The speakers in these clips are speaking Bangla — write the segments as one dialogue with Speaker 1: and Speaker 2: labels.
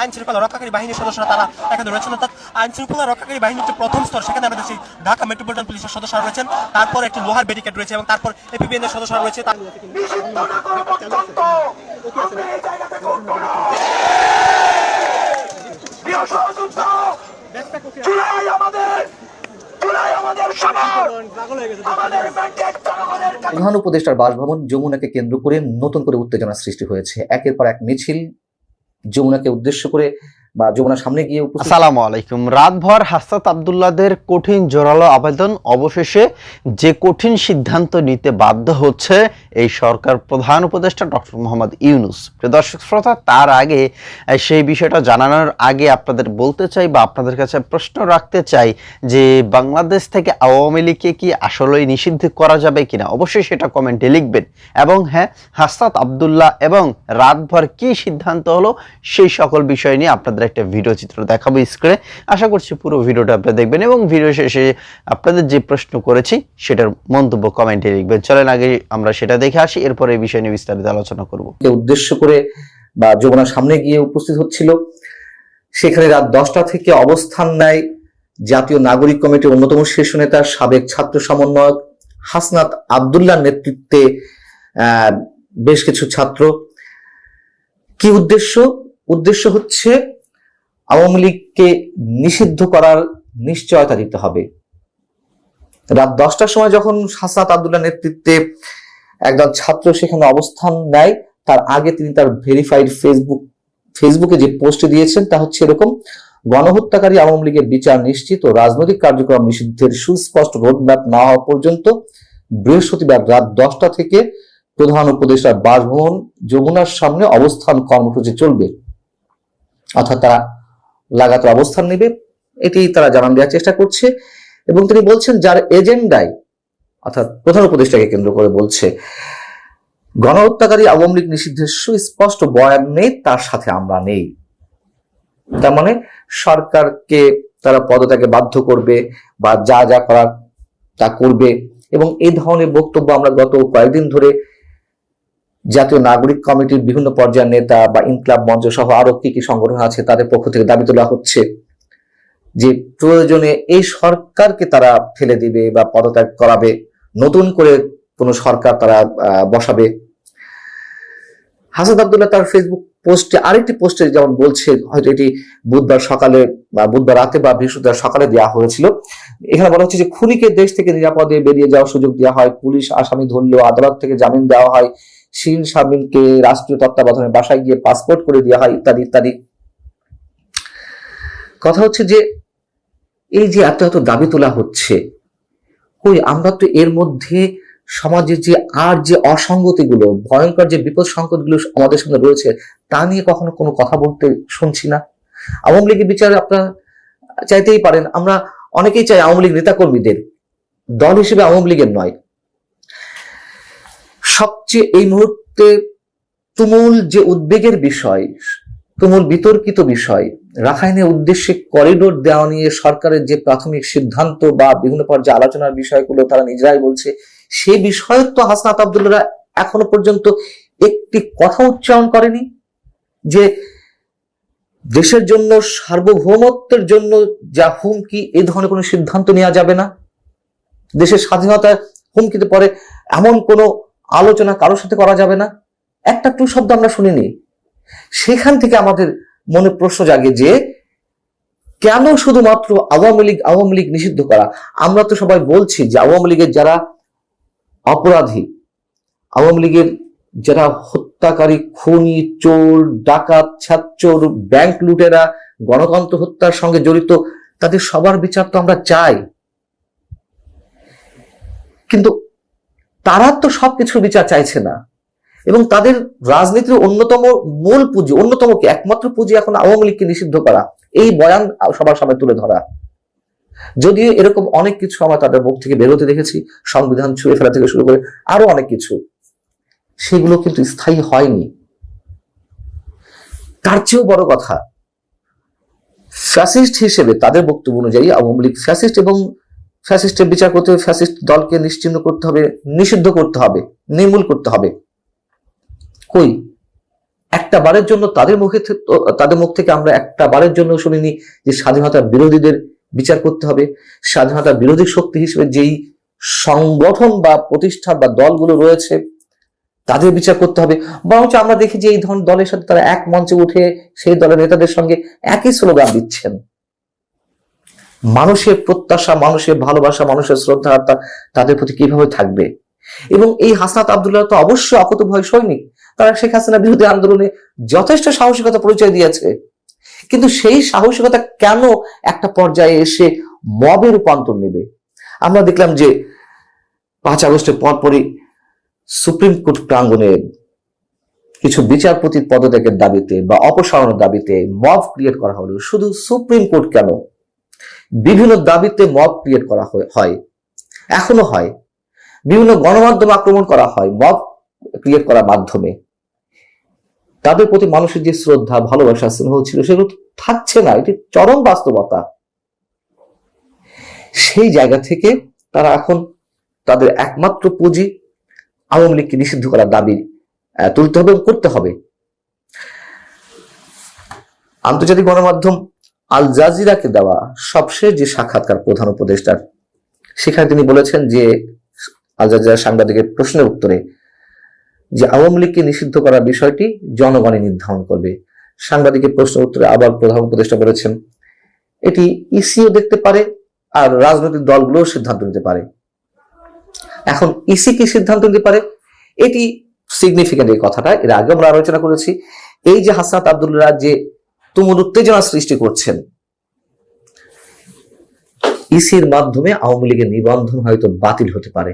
Speaker 1: আইন শৃঙ্খলা রক্ষাকারী বাহিনীর সদস্যরা তারা এখানে রয়েছেন অর্থাৎ আইন শৃঙ্খলা রক্ষাকারী বাহিনীর যে প্রথম স্তর সেখানে আমরা দেখছি ঢাকা মেট্রোপলিটন পুলিশের সদস্যরা রয়েছেন তারপর একটি লোহার ব্যারিকেড রয়েছে এবং তারপর এপিবিএন এর সদস্যরা রয়েছে
Speaker 2: ঘন উপদেষ্টার বাসভবন যমুনাকে কেন্দ্র করে নতুন করে উত্তেজনা সৃষ্টি হয়েছে একের পর এক মিছিল যমুনাকে উদ্দেশ্য করে বা যমুনার সামনে গিয়ে
Speaker 3: আসসালাম আলাইকুম রাতভর হাসাত আবদুল্লাদের কঠিন জোরালো আবেদন অবশেষে যে কঠিন সিদ্ধান্ত নিতে বাধ্য হচ্ছে এই সরকার প্রধান উপদেষ্টা ডক্টর মোহাম্মদ ইউনুস প্রিয় দর্শক শ্রোতা তার আগে সেই বিষয়টা জানানোর আগে আপনাদের বলতে চাই বা আপনাদের কাছে প্রশ্ন রাখতে চাই যে বাংলাদেশ থেকে আওয়ামী লীগকে কি আসলেই নিষিদ্ধ করা যাবে কিনা অবশ্যই সেটা কমেন্টে লিখবেন এবং হ্যাঁ হাস্তাত আবদুল্লাহ এবং রাতভর কি সিদ্ধান্ত হলো সেই সকল বিষয় নিয়ে আপনাদের একটা ভিডিও চিত্র দেখাবো স্ক্রিনে আশা করছি পুরো ভিডিওটা আপনারা দেখবেন এবং ভিডিও শেষে আপনাদের যে প্রশ্ন করেছি সেটার মন্তব্য কমেন্টে লিখবেন চলেন আগে আমরা সেটা আমরা দেখে আসি এরপরে এই বিষয় নিয়ে বিস্তারিত আলোচনা করব উদ্দেশ্য করে বা যমুনার সামনে গিয়ে উপস্থিত হচ্ছিল সেখানে রাত দশটা থেকে অবস্থান নেয় জাতীয় নাগরিক কমিটির অন্যতম শীর্ষ নেতা সাবেক ছাত্র সমন্বয়ক হাসনাত আবদুল্লার নেতৃত্বে বেশ কিছু ছাত্র কি উদ্দেশ্য উদ্দেশ্য হচ্ছে আওয়ামী লীগকে নিষিদ্ধ করার নিশ্চয়তা দিতে হবে রাত দশটার সময় যখন হাসনাত আবদুল্লার নেতৃত্বে আহ একজন ছাত্র সেখানে অবস্থান নেয় তার আগে তিনি তার ভেরিফাইড ফেসবুক ফেসবুকে যে পোস্ট দিয়েছেন তা হচ্ছে এরকম গণহত্যাকারী আওয়ামী লীগের বিচার নিশ্চিত ও রাজনৈতিক কার্যক্রম নিষিদ্ধের সুস্পষ্ট রোডম্যাপ না হওয়া পর্যন্ত বৃহস্পতিবার রাত দশটা থেকে প্রধান উপদেষ্টার বাসভবন যমুনার সামনে অবস্থান কর্মসূচি চলবে অর্থাৎ তারা লাগাতার অবস্থান নেবে এটি তারা জানান দেওয়ার চেষ্টা করছে এবং তিনি বলছেন যার এজেন্ডায় অর্থাৎ প্রধান উপদেষ্টাকে কেন্দ্র করে বলছে গণহত্যাকারী আওয়ামী লীগ নিষিদ্ধের সুস্পষ্ট বয়ান নেই তার সাথে আমরা নেই তার মানে সরকারকে তারা পদত্যাগে বাধ্য করবে বা যা যা করার তা করবে এবং এই ধরনের বক্তব্য আমরা গত কয়েকদিন ধরে জাতীয় নাগরিক কমিটির বিভিন্ন পর্যায়ের নেতা বা ইনকলাব মঞ্চ সহ আরো কি কি সংগঠন আছে তাদের পক্ষ থেকে দাবি তোলা হচ্ছে যে প্রয়োজনে এই সরকারকে তারা ফেলে দিবে বা পদত্যাগ করাবে নতুন করে কোনো সরকার তারা বসাবে হাসাদ আবদুল্লাহ তার ফেসবুক পোস্টে আরেকটি পোস্টে যেমন বলছে হয়তো এটি বুধবার সকালে বা বুধবার রাতে বা বৃহস্পতিবার সকালে দেওয়া হয়েছিল এখানে বলা হচ্ছে যে খুনিকে দেশ থেকে নিরাপদে বেরিয়ে যাওয়ার সুযোগ দেওয়া হয় পুলিশ আসামি ধরলেও আদালত থেকে জামিন দেওয়া হয় শিন শামিনকে রাষ্ট্রীয় তত্ত্বাবধানে বাসায় গিয়ে পাসপোর্ট করে দেওয়া হয় ইত্যাদি ইত্যাদি কথা হচ্ছে যে এই যে এত এত দাবি তোলা হচ্ছে কই আমরা তো এর মধ্যে সমাজের যে আর যে অসঙ্গতিগুলো ভয়ঙ্কর যে বিপদ সংকটগুলো আমাদের সঙ্গে রয়েছে তা নিয়ে কখনো কোনো কথা বলতে শুনছি না আওয়ামী লীগের বিচারে আপনারা চাইতেই পারেন আমরা অনেকেই চাই আওয়ামী লীগ নেতাকর্মীদের দল হিসেবে আওয়ামী লীগের নয় সবচেয়ে এই মুহূর্তে তুমুল যে উদ্বেগের বিষয় তুমুল বিতর্কিত বিষয় রাখাইনের উদ্দেশ্যে করিডোর দেওয়া নিয়ে সরকারের যে প্রাথমিক সিদ্ধান্ত বা বিভিন্ন পর্যায়ে আলোচনার বিষয়গুলো তারা নিজেরাই বলছে সেই বিষয়ে তো হাসনাত আবদুল্লাহ এখনো পর্যন্ত একটি কথা উচ্চারণ করেনি যে দেশের জন্য সার্বভৌমত্বের জন্য যা হুমকি এ ধরনের কোনো সিদ্ধান্ত নেওয়া যাবে না দেশের স্বাধীনতা হুমকিতে পরে এমন কোনো আলোচনা কারোর সাথে করা যাবে না একটা টু শব্দ আমরা শুনিনি সেখান থেকে আমাদের মনে প্রশ্ন জাগে যে কেন শুধুমাত্র আওয়ামী লীগ আওয়ামী লীগ নিষিদ্ধ করা আমরা তো সবাই বলছি যে আওয়ামী লীগের যারা অপরাধী আওয়ামী লীগের যারা হত্যাকারী খুনি চোর ডাকাত ছাত্র ব্যাংক লুটেরা গণতন্ত্র হত্যার সঙ্গে জড়িত তাদের সবার বিচার তো আমরা চাই কিন্তু তারা তো সবকিছুর বিচার চাইছে না এবং তাদের রাজনীতির অন্যতম মূল পুঁজি অন্যতম কি একমাত্র পুঁজি এখন আওয়ামী লীগকে নিষিদ্ধ করা এই বয়ান সবার সামনে তুলে ধরা যদিও এরকম অনেক কিছু আমরা তাদের মুখ থেকে বেরোতে দেখেছি সংবিধান ছুঁয়ে ফেলা থেকে শুরু করে আরো অনেক কিছু সেগুলো কিন্তু স্থায়ী হয়নি তার চেয়েও বড় কথা ফ্যাসিস্ট হিসেবে তাদের বক্তব্য অনুযায়ী আওয়ামী লীগ ফ্যাসিস্ট এবং ফ্যাসিস্টের বিচার করতে হবে ফ্যাসিস্ট দলকে নিশ্চিন্ন করতে হবে নিষিদ্ধ করতে হবে নির্মূল করতে হবে কই একটা বারের জন্য তাদের মুখে তাদের মুখ থেকে আমরা একটা বারের জন্য শুনিনি যে স্বাধীনতা বিরোধীদের বিচার করতে হবে স্বাধীনতা বিরোধী শক্তি হিসেবে যেই সংগঠন বা প্রতিষ্ঠান বা দলগুলো রয়েছে তাদের বিচার করতে হবে বরঞ্চ আমরা দেখি যে এই ধরনের দলের সাথে তারা এক মঞ্চে উঠে সেই দলের নেতাদের সঙ্গে একই স্লোগান দিচ্ছেন মানুষের প্রত্যাশা মানুষের ভালোবাসা মানুষের শ্রদ্ধা তাদের প্রতি কিভাবে থাকবে এবং এই হাসনাত আবদুল্লাহ তো অবশ্যই অকত ভয় সৈনিক তারা শেখ হাসিনা বিরোধী আন্দোলনে যথেষ্ট সাহসিকতা পরিচয় দিয়েছে কিন্তু সেই সাহসিকতা কেন একটা পর্যায়ে এসে মবে রূপান্তর নেবে আমরা দেখলাম যে পাঁচ আগস্টের পরপরই সুপ্রিম কোর্ট প্রাঙ্গনে কিছু বিচারপতির পদত্যাগের দাবিতে বা অপসারণের দাবিতে মব ক্রিয়েট করা হলো শুধু সুপ্রিম কোর্ট কেন বিভিন্ন দাবিতে মব ক্রিয়েট করা হয় এখনো হয় বিভিন্ন গণমাধ্যম আক্রমণ করা হয় মব ক্রিয়েট করার মাধ্যমে তাদের প্রতি মানুষের যে শ্রদ্ধা ভালোবাসা স্নেহ ছিল সেগুলো থাকছে না এটি চরম বাস্তবতা সেই জায়গা থেকে তারা এখন তাদের একমাত্র পুঁজি আওয়ামী লীগকে নিষিদ্ধ করার দাবি তুলতে হবে করতে হবে আন্তর্জাতিক গণমাধ্যম আল জাজিরাকে দেওয়া সবশেষ যে সাক্ষাৎকার প্রধান উপদেষ্টার সেখানে তিনি বলেছেন যে আল জাজিরা সাংবাদিকের প্রশ্নের উত্তরে যে আওয়ামী লীগকে নিষিদ্ধ করার বিষয়টি জনগণই নির্ধারণ করবে সাংবাদিকের প্রশ্ন উত্তরে আবার প্রধান উপদেষ্টা বলেছেন এটি ইসিও দেখতে পারে আর রাজনৈতিক দলগুলোও সিদ্ধান্ত নিতে পারে এখন ইসি কি সিদ্ধান্ত নিতে পারে এটি সিগনিফিক্যান্ট এই কথাটা এর আগে আমরা আলোচনা করেছি এই যে হাসনাত আবদুল্লাহ যে তুমুল উত্তেজনা সৃষ্টি করছেন ইসির মাধ্যমে আওয়ামী লীগের নিবন্ধন হয়তো বাতিল হতে পারে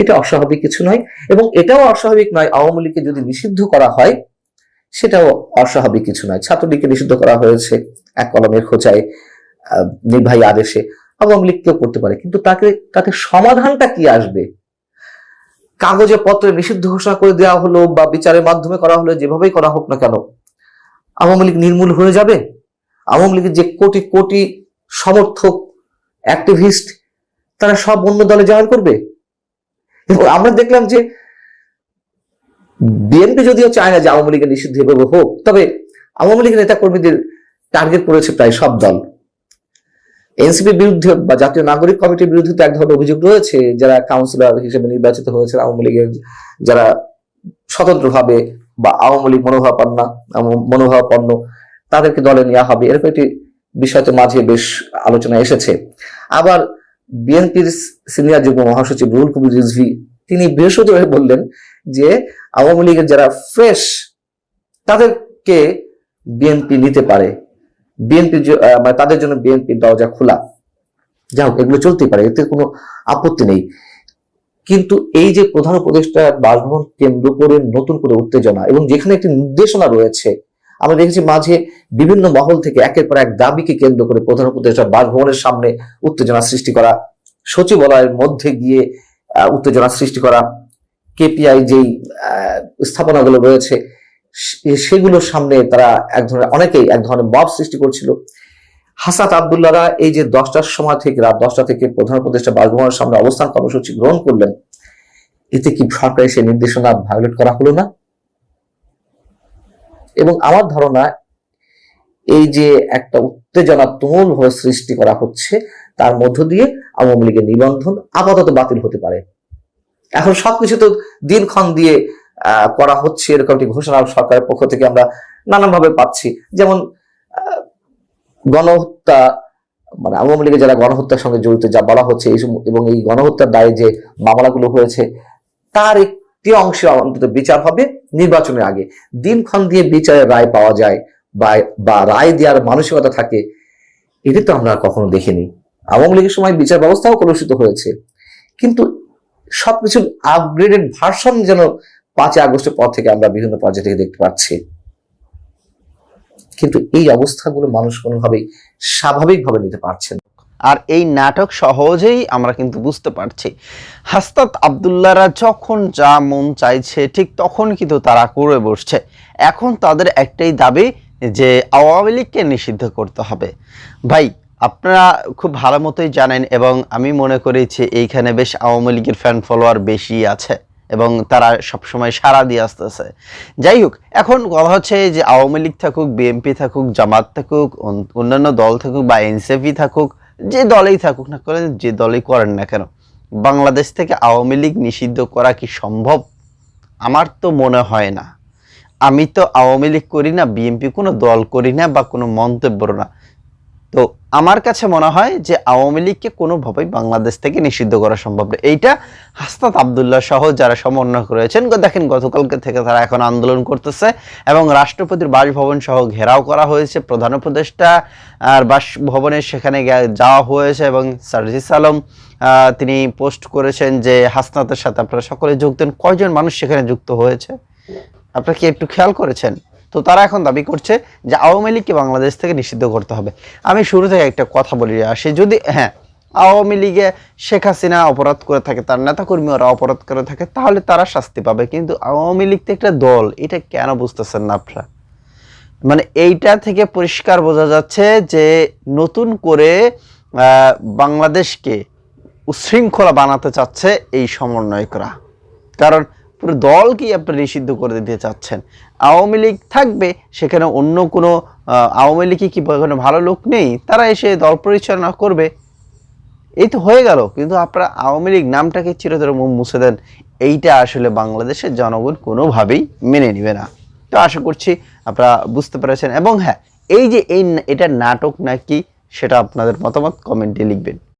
Speaker 3: এটা অস্বাভাবিক কিছু নয় এবং এটাও অস্বাভাবিক নয় আওয়ামী লীগকে যদি নিষিদ্ধ করা হয় সেটাও অস্বাভাবিক কিছু নয় ছাত্রলীগকে নিষিদ্ধ করা হয়েছে এক কলমের খোঁচায় নির্বাহী আদেশে আওয়ামী লীগ কেউ করতে পারে কিন্তু তাকে তাতে সমাধানটা কি আসবে কাগজে পত্রে নিষিদ্ধ ঘোষণা করে দেওয়া হলো বা বিচারের মাধ্যমে করা হলো যেভাবেই করা হোক না কেন আওয়ামী লীগ নির্মূল হয়ে যাবে আওয়ামী লীগের যে কোটি কোটি সমর্থক অ্যাক্টিভিস্ট তারা সব অন্য দলে জয়েন করবে কিন্তু আমরা দেখলাম যে বিএনপি যদিও চায় না যে আওয়ামী লীগের নিষিদ্ধ এভাবে হোক তবে আওয়ামী লীগের নেতা কর্মীদের টার্গেট করেছে প্রায় সব দল এনসিপির বিরুদ্ধে বা জাতীয় নাগরিক কমিটির বিরুদ্ধে তো এক ধরনের অভিযোগ রয়েছে যারা কাউন্সিলর হিসেবে নির্বাচিত হয়েছে আওয়ামী লীগের যারা স্বতন্ত্রভাবে বা আওয়ামী লীগ মনোভাব মনোভাবাপন্ন তাদেরকে দলে নেওয়া হবে এরকম একটি বিষয় তো মাঝে বেশ আলোচনা এসেছে আবার বিএনপির সিনিয়র যুগ্ম মহাসচিব রুহুল কবির রিজভি তিনি বৃহস্পতিবার বললেন যে আওয়ামী লীগের যারা ফ্রেশ তাদেরকে বিএনপি নিতে পারে বিএনপি মানে তাদের জন্য বিএনপির দরজা খোলা যা হোক এগুলো চলতেই পারে এতে কোনো আপত্তি নেই কিন্তু এই যে প্রধান উপদেষ্টা বাসভবন কেন্দ্র করে নতুন করে উত্তেজনা এবং যেখানে একটি নির্দেশনা রয়েছে আমরা দেখেছি মাঝে বিভিন্ন মহল থেকে একের পর এক দাবিকে কেন্দ্র করে প্রধান উপদেষ্টা বাসভবনের সামনে উত্তেজনা সৃষ্টি করা সচিবালয়ের মধ্যে গিয়ে উত্তেজনা সৃষ্টি করা কেপিআই যেই স্থাপনাগুলো রয়েছে সেগুলোর সামনে তারা এক ধরনের অনেকেই এক ধরনের মব সৃষ্টি করছিল হাসাত আবদুল্লারা এই যে দশটার সময় থেকে রাত দশটা থেকে প্রধান উপদেষ্টা বাসভবনের সামনে অবস্থান কর্মসূচি গ্রহণ করলেন এতে কি সরকারের সেই নির্দেশনা ভায়োলেট করা হলো না এবং আমার ধারণা এই যে একটা উত্তেজনা তুমুলভাবে সৃষ্টি করা হচ্ছে তার মধ্য দিয়ে আওয়ামী লীগের নিবন্ধন আপাতত বাতিল হতে পারে এখন সবকিছু তো দিনক্ষণ দিয়ে করা হচ্ছে এরকম একটি ঘোষণা সরকারের পক্ষ থেকে আমরা নানানভাবে পাচ্ছি যেমন গণহত্যা মানে আওয়ামী লীগের যারা গণহত্যার সঙ্গে জড়িত যা বলা হচ্ছে এবং এই গণহত্যার দায়ে যে মামলাগুলো হয়েছে তার অংশে অন্তত বিচার হবে নির্বাচনের আগে দিনক্ষণ দিয়ে বিচারের রায় পাওয়া যায় বা রায় দেওয়ার মানসিকতা থাকে এটা তো আমরা কখনো দেখিনি আওয়ামী লীগের সময় বিচার ব্যবস্থাও কলুষিত হয়েছে কিন্তু সবকিছুর আপগ্রেডেড ভার্সন যেন পাঁচই আগস্টের পর থেকে আমরা বিভিন্ন পর্যায়ে থেকে দেখতে পাচ্ছি কিন্তু এই অবস্থাগুলো মানুষ কোনোভাবেই স্বাভাবিকভাবে নিতে পারছেন
Speaker 4: আর এই নাটক সহজেই আমরা কিন্তু বুঝতে পারছি হাস্তাত আবদুল্লারা যখন যা মন চাইছে ঠিক তখন কিন্তু তারা করে বসছে এখন তাদের একটাই দাবি যে আওয়ামী লীগকে নিষিদ্ধ করতে হবে ভাই আপনারা খুব ভালো মতোই জানেন এবং আমি মনে করি যে এইখানে বেশ আওয়ামী লীগের ফ্যান ফলোয়ার বেশি আছে এবং তারা সবসময় সারা দিয়ে আসতেছে যাই হোক এখন কথা হচ্ছে যে আওয়ামী লীগ থাকুক বিএনপি থাকুক জামাত থাকুক অন্যান্য দল থাকুক বা এনসিপি থাকুক যে দলেই থাকুক না করেন যে দলেই করেন না কেন বাংলাদেশ থেকে আওয়ামী লীগ নিষিদ্ধ করা কি সম্ভব আমার তো মনে হয় না আমি তো আওয়ামী লীগ করি না বিএনপি কোনো দল করি না বা কোনো মন্তব্য না তো আমার কাছে মনে হয় যে আওয়ামী লীগকে কোনোভাবেই বাংলাদেশ থেকে নিষিদ্ধ করা সম্ভব নয় এইটা হাস্তাত আবদুল্লাহ সহ যারা সমন্বয় রয়েছেন দেখেন গতকালকে থেকে তারা এখন আন্দোলন করতেছে এবং রাষ্ট্রপতির বাসভবন সহ ঘেরাও করা হয়েছে প্রধান উপদেষ্টা আর বাসভবনে সেখানে যাওয়া হয়েছে এবং সার্জিস আলম তিনি পোস্ট করেছেন যে হাসনাতের সাথে আপনারা সকলে যোগ দেন কয়জন মানুষ সেখানে যুক্ত হয়েছে আপনারা কি একটু খেয়াল করেছেন তো তারা এখন দাবি করছে যে আওয়ামী লীগকে বাংলাদেশ থেকে নিষিদ্ধ করতে হবে আমি শুরু থেকে একটা কথা বলি আসি যদি হ্যাঁ আওয়ামী লীগে শেখ হাসিনা অপরাধ করে থাকে তার নেতাকর্মী ওরা অপরাধ করে থাকে তাহলে তারা শাস্তি পাবে কিন্তু আওয়ামী লীগ তো একটা দল এটা কেন বুঝতেছেন না আপনারা মানে এইটা থেকে পরিষ্কার বোঝা যাচ্ছে যে নতুন করে বাংলাদেশকে উশৃঙ্খলা বানাতে চাচ্ছে এই সমন্বয়করা কারণ পুরো দলকেই আপনি নিষিদ্ধ করে দিতে চাচ্ছেন আওয়ামী লীগ থাকবে সেখানে অন্য কোনো আওয়ামী লীগই কি কোনো ভালো লোক নেই তারা এসে দল পরিচালনা করবে এই তো হয়ে গেল কিন্তু আপনারা আওয়ামী লীগ নামটাকে চিরতর মুছে দেন এইটা আসলে বাংলাদেশের জনগণ কোনোভাবেই মেনে নেবে না তো আশা করছি আপনারা বুঝতে পেরেছেন এবং হ্যাঁ এই যে এই এটা নাটক নাকি সেটা আপনাদের মতামত কমেন্টে লিখবেন